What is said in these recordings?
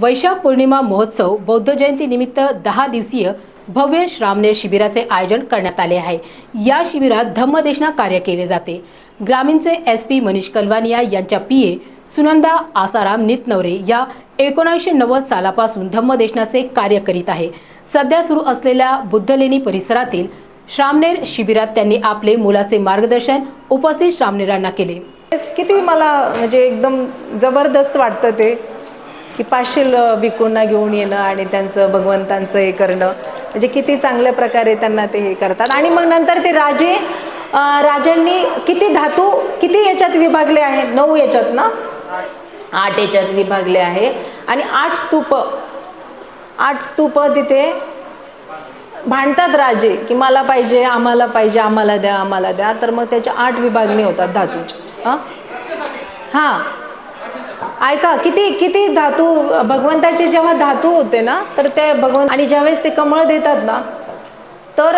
वैशाख पौर्णिमा महोत्सव बौद्ध जयंतीनिमित्त दहा दिवसीय भव्य श्रामनेर शिबिराचे आयोजन करण्यात आले आहे. या शिबिरात धम्मदेशना कार्य केले जाते. ग्रामीणचे एस पी मनीष कलवानिया यांच्या पी ए सुनंदा आसाराम नितनवरे या एकोणीसशे नव्वद सालापासून धम्मदेशनाचे कार्य करीत आहे. सध्या सुरू असलेल्या बुद्धलेणी परिसरातील श्रामनेर शिबिरात त्यांनी आपले मुलाचे मार्गदर्शन उपस्थित श्रामनेरांना केले. किती मला म्हणजे एकदम जबरदस्त वाटतं ते. की पाचशे विकूंना घेऊन येणं आणि त्यांचं भगवंतांचं हे करणं. म्हणजे किती चांगल्या प्रकारे त्यांना ते हे करतात. आणि मग नंतर ते राजे राजांनी किती धातू किती याच्यात विभागले आहे? नऊ याच्यात ना? आठ याच्यात विभागले आहे. आणि आठ स्तूप आठ स्तूप तिथे भांडतात राजे की मला पाहिजे आम्हाला पाहिजे आम्हाला द्या आम्हाला द्या. तर मग त्याच्या आठ विभागणी होतात धातूची. हां हां. ऐका किती किती धातू भगवंताचे जेव्हा धातू होते ना तर ते भगवंत आणि ज्यावेळेस ते कमळ देतात ना तर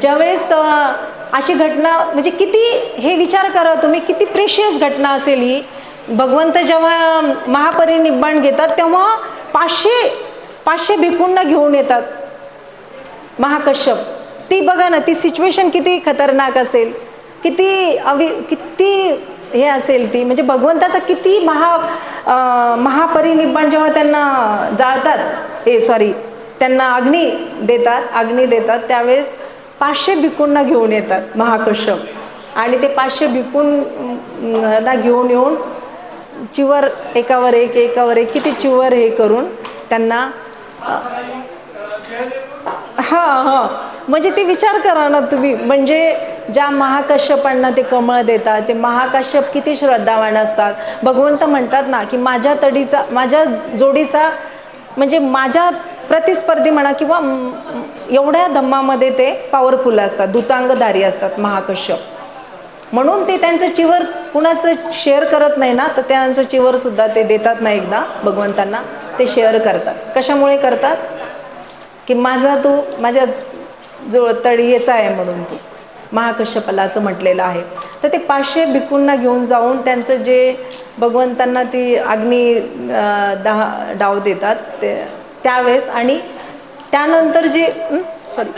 ज्यावेळेस अशी घटना म्हणजे किती हे विचार करा तुम्ही किती प्रेशियस घटना असेल ही. भगवंत जेव्हा महापरिनिब्बाण घेतात तेव्हा पाचशे पाचशे भिकूंना घेऊन येतात. महाकश्यप. ती बघा ना ती सिच्युएशन किती खतरनाक असेल. किती अवि किती हे असेल ती. म्हणजे भगवंताचा किती महा महापरिनिब्बाण जेव्हा त्यांना जाळतात हे सॉरी त्यांना अग्नी देतात अग्नी देतात त्यावेळेस पाचशे भिकूंना घेऊन येतात महाकश्यप. आणि ते पाचशे भिकूंना घेऊन येऊन चिवर एकावर एक एकावर एक किती चिवर हे करून त्यांना हां हां. म्हणजे ते विचार करा ना तुम्ही. म्हणजे ज्या महाकश्यपांना ते कमळ देतात ते महाकश्यप किती श्रद्धावान असतात. भगवंत म्हणतात ना की माझ्या तडीचा माझ्या जोडीचा म्हणजे माझ्या प्रतिस्पर्धी म्हणा किंवा एवढ्या धम्मामध्ये ते पॉवरफुल असतात दुतांगधारी असतात महाकश्यप. म्हणून ते त्यांचं चिवर कुणाचं शेअर करत नाही ना तर त्यांचं चिवर सुद्धा ते देतात ना एकदा भगवंतांना ते शेअर करतात. कशामुळे करतात? की माझा तू माझ्या जो तळीयेचा आहे म्हणून तू. महाकश्यपाला असं म्हटलेलं आहे. तर ते पाचशे भिकूंना घेऊन जाऊन त्यांचं जे भगवंतांना ती अग्नी दहा डाव देतात ते त्यावेळेस आणि त्यानंतर जे सॉरी